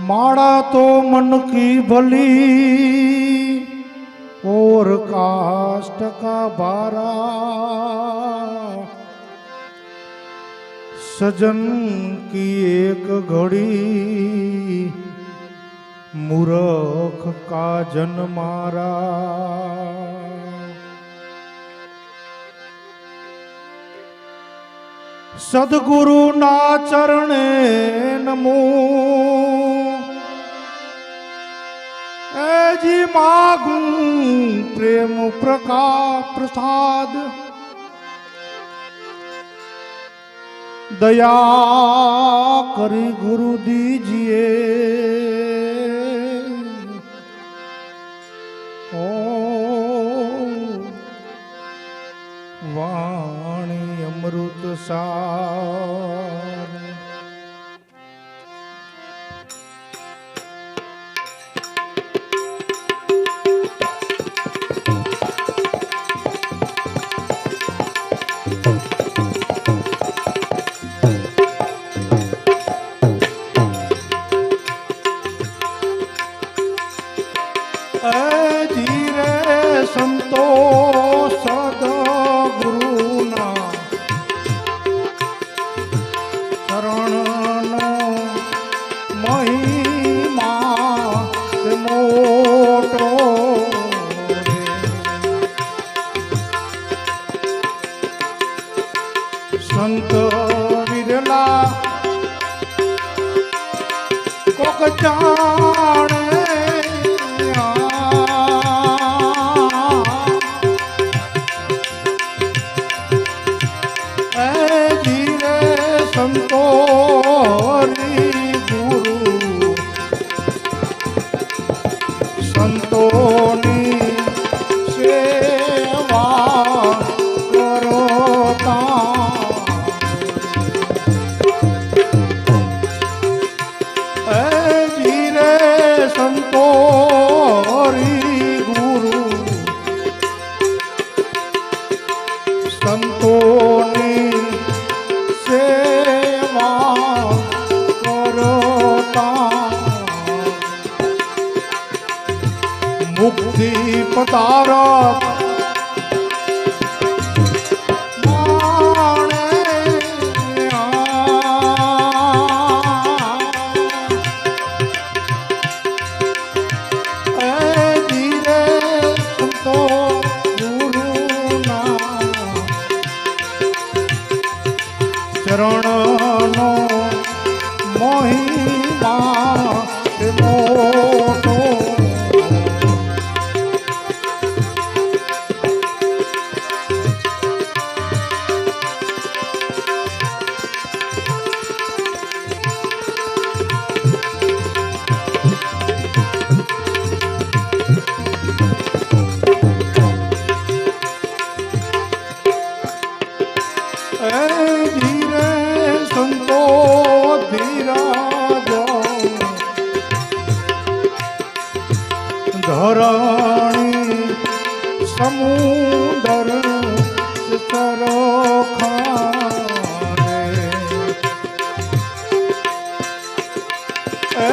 माड़ा तो मन की भली और काष्ट का बारा। सजन की एक घड़ी, मूर्ख का जन मारा। सदगुरु ना चरणे नमो। એજી માગું પ્રેમ પ્રકા પ્રસાદ. દયા કરી ગુરુ દીજીએ ઓ વાણી અમૃત સાર. ધીરે સંતો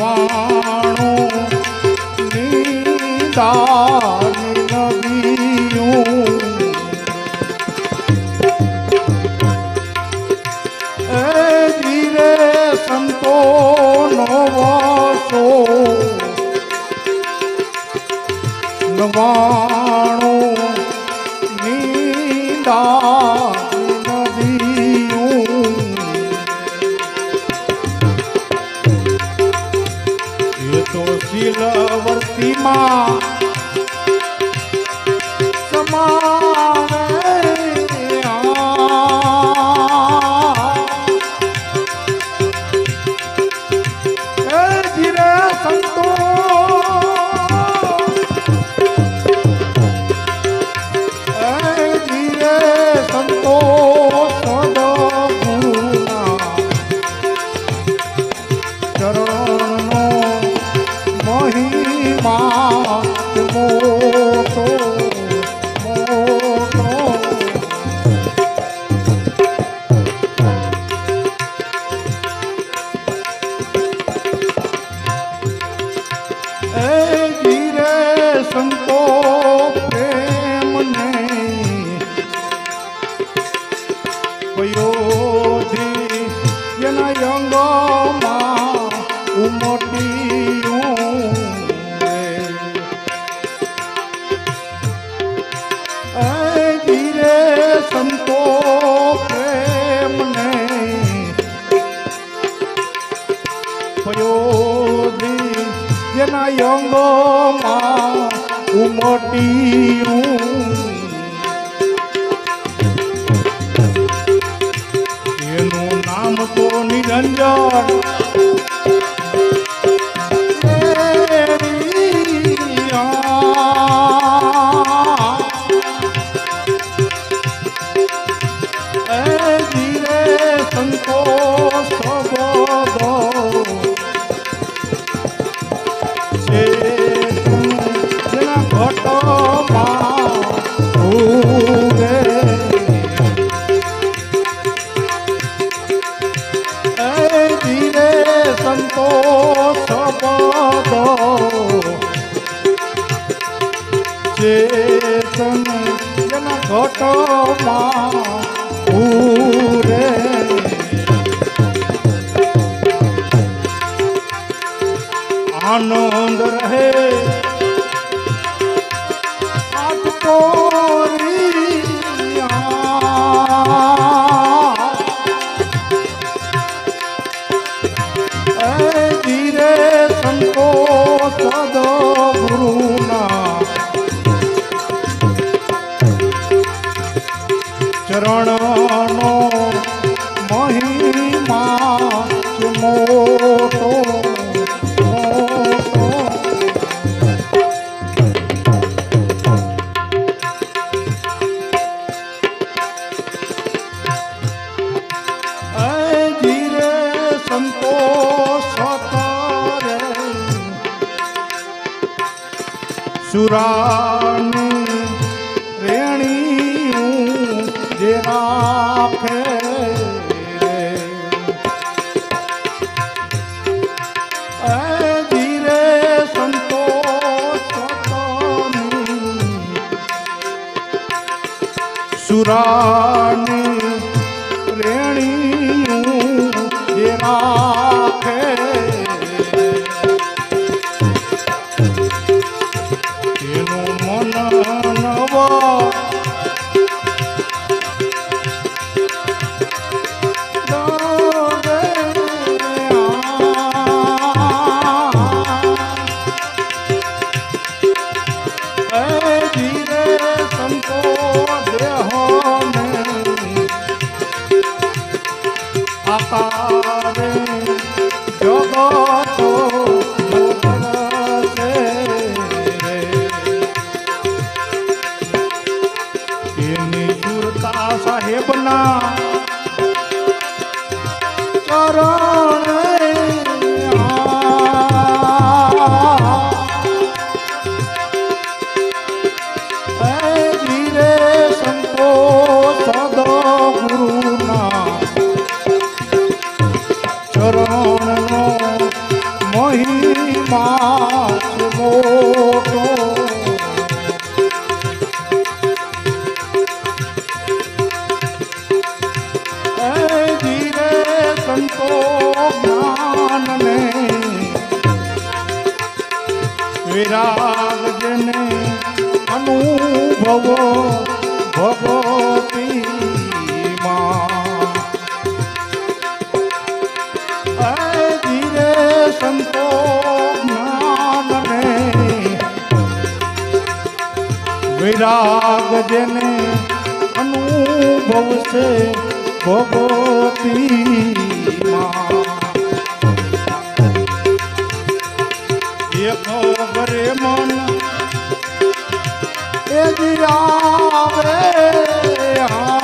નવાણું નિદાની અંગોમાં ઉમટી ધીરે સંતો પ્રેમને પ્રયોજી જેના અંગોમાં ઉમટી Oh, প্রাণ পায় જ્ઞાનને વિરાગને અનુભવો ભગવતી ધીરે સંતો જ્ઞાનને વિરાગ જેને અનુભવશે ભગવતી ઘરે મન એ દિરાવે હા.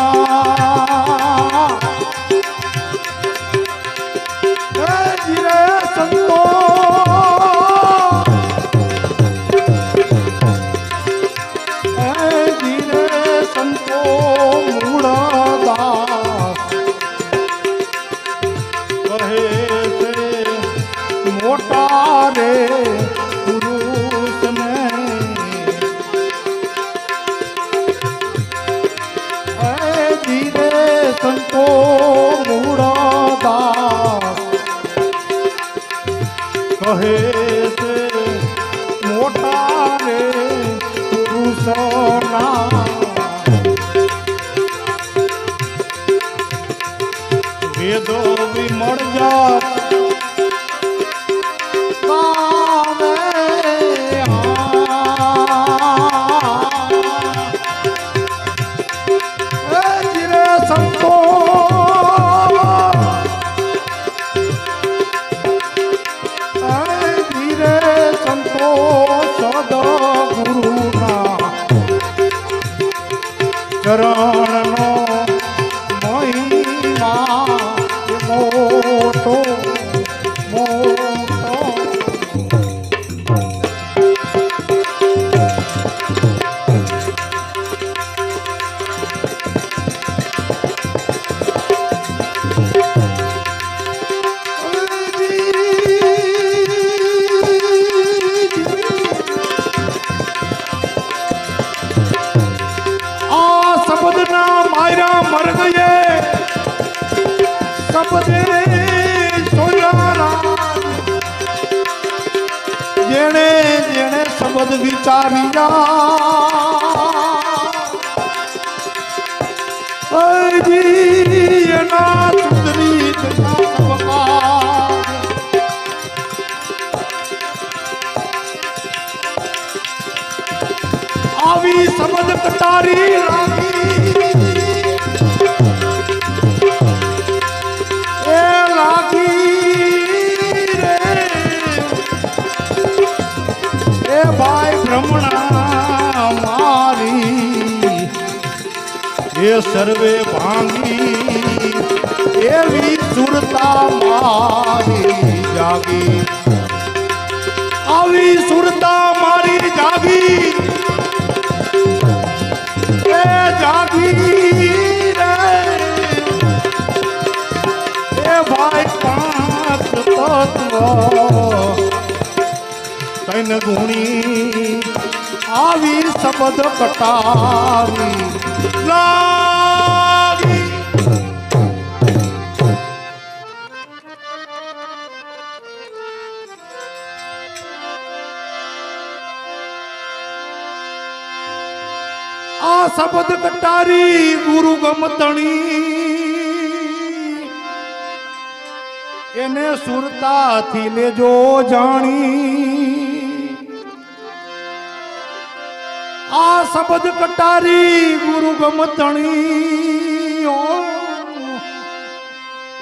વિચાર્યા હજી એના સુંદરી દયા આવી સમજ કટારી સર્વે ભાંગી એવી સુરતા મારી જાગી. આવી સુરતા મારી જાગી. એ જાગી રે. ભાઈ પાંચ તત્વ તૈન ગુણી, આવી શબ્દ કટારી લાગી શબ્દ કટારી ગુરુ ગમતણી. એને સુરતાથી લેજો જાણી. આ શબ્દ કટારી ગુરુ ગમતણી.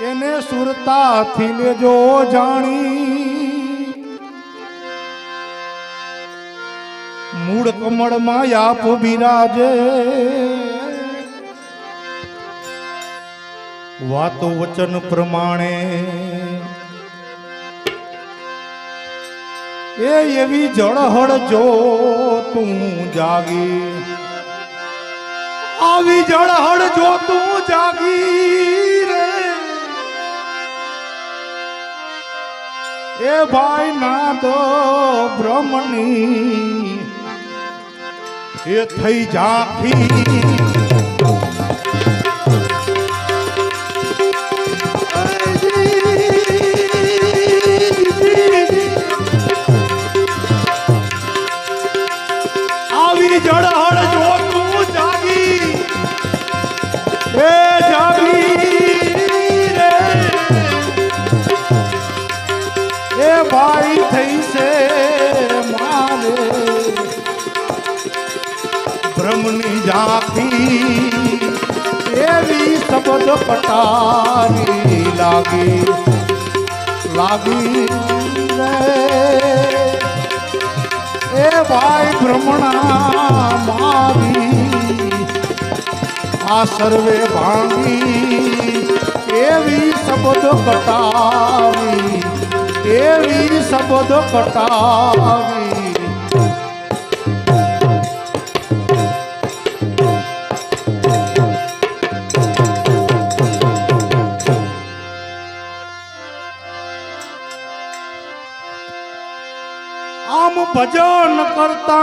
એને સુરતાથી લેજો જાણી. મૂળ કમળમાં આપ બિરાજે. વાતો વચન પ્રમાણે. એ એવી જળહળ જો તું જાગી. આવી જળહળ જો તું જાગી રે. એ ભાઈ નાદ બ્રહ્મની એ થઈ જાખી આવી જળહળ જો પ્રેમની એવી શબ્દ પટારી લાગી. લાગી એ ભાઈ બ્રહ્મણા મારી આ સર્વે ભાંગી, એવી શબ્દ કટાવી એવી શબ્દ કટાવી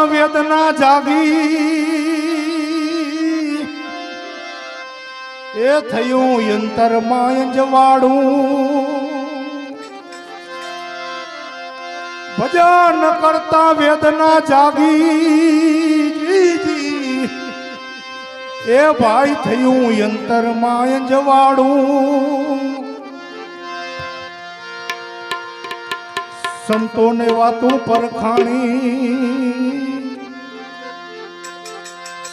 વેદના જાગી. એ થયું યંતરમાં જવાડું. ભજન કરતા વેદના જાગી. એ ભાઈ થયું યંતરમાં સંતોને વાતું પરખાણી.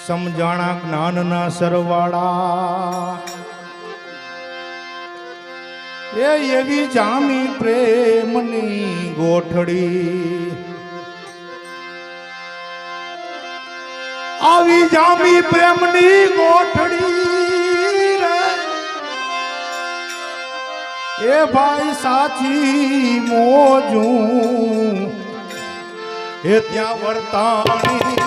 સમજાણા જ્ઞાનના સરવાળા. એ એવી જામી પ્રેમની ગોઠડી. આવી જામી પ્રેમની ગોઠડી એ ભાઈ સાચી મોજું. એ ત્યાં વર્તાણી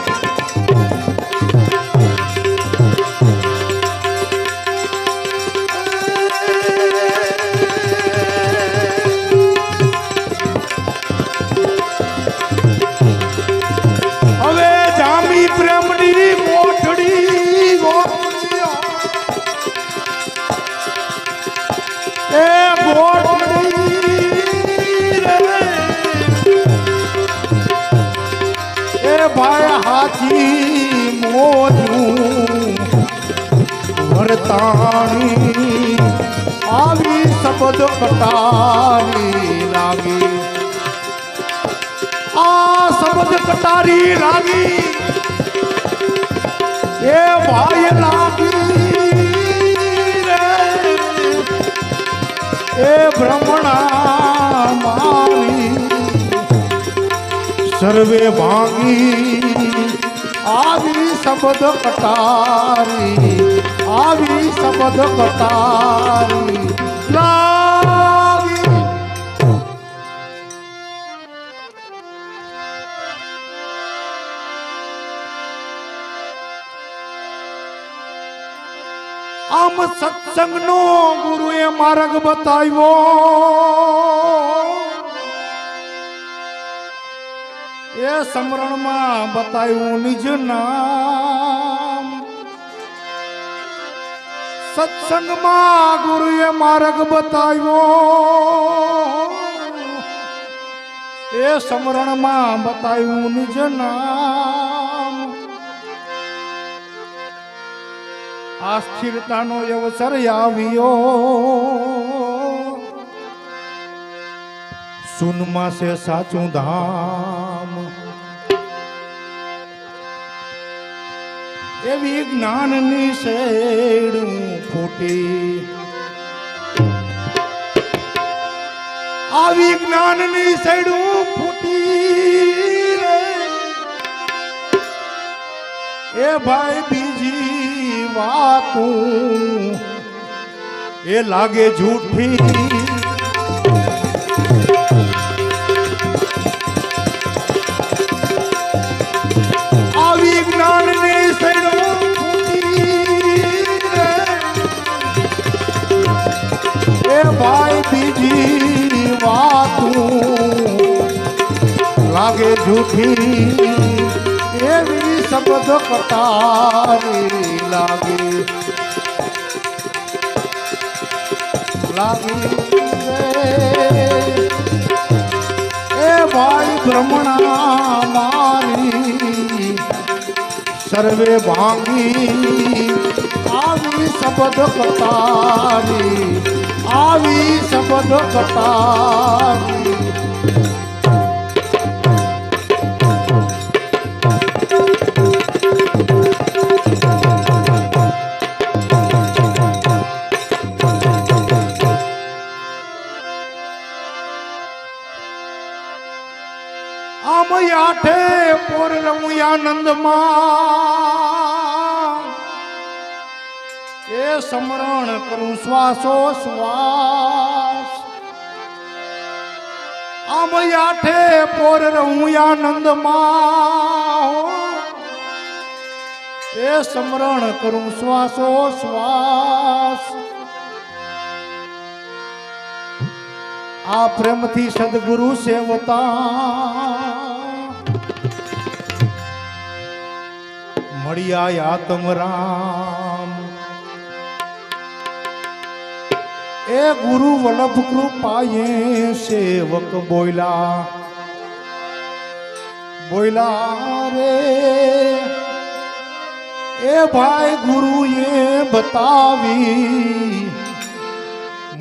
કટારી લાગી. આ સબજ કટારી લાગી. એ ભાઈ લાગી રે. એ બ્રહ્મણા મારી સર્વે ભાંગી આવી શબ્દ કટારી આવી શબ્દ કટારી સત્સંગનો ગુરુએ માર્ગ બતાવ્યો. એ સમરણમાં બતાવ્યું નિજ નામ. સત્સંગમાં ગુરુએ માર્ગ બતાવ્યો. એ સમરણમાં બતાવ્યું નિજ નામ. આ સ્થિરતાનો અવસર આવ્યો. સુનમાં છે સાચું ધામ. એવી જ્ઞાનની શેડું ફૂટી આવી જ્ઞાનની શેડું ફૂટી એ ભાઈ વાતું. એ લાગે જૂઠી. આવી ફૂટી રે. એ ભાઈ લાગે જૂઠી. એવી શબ્દ કટારી લાગી લાગી. એ ભાઈ ભ્રમણા મારી સર્વે ભાંગી આવી શબ્દ કટારી આવી શબ્દ કટારી આનંદમાં એ સમરણ કરું શ્વાસો શ્વાસ. આમ યાઠે પોર રહું આનંદમાં. એ સમરણ કરું શ્વાસો શ્વાસ. આ પ્રેમથી સદગુરુ સેવતા. મળ્યા આત્મ રામ. એ ગુરુ વલ્લભ કૃપાએ સેવક બોયલા. બોયલા રે, એ ભાઈ ગુરુએ બતાવી,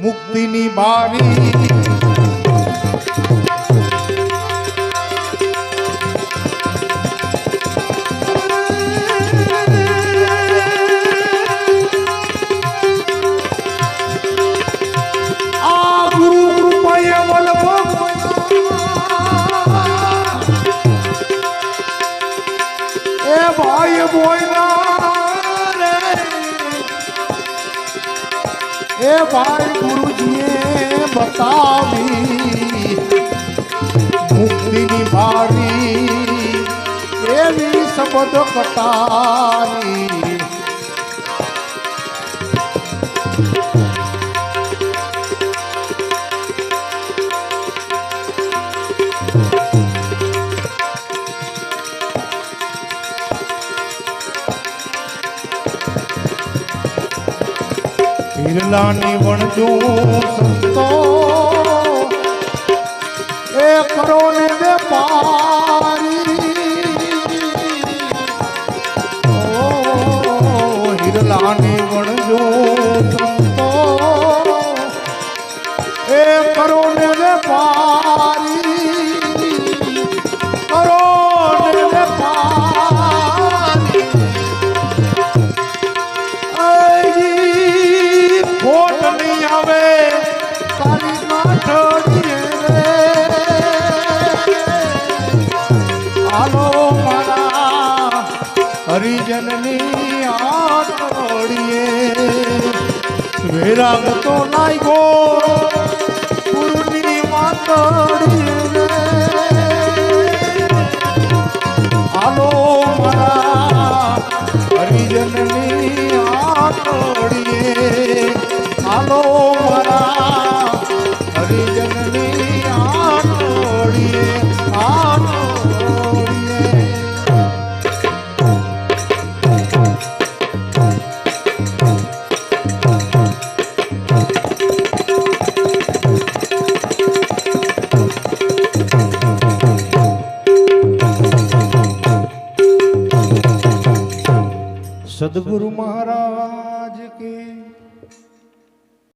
મુક્તિની બારી ભાઈ ગુરુજીએ બતાવી. મુક્તિની બારી એવી શબ્દ કટારી હિરલાની વણજું સંતો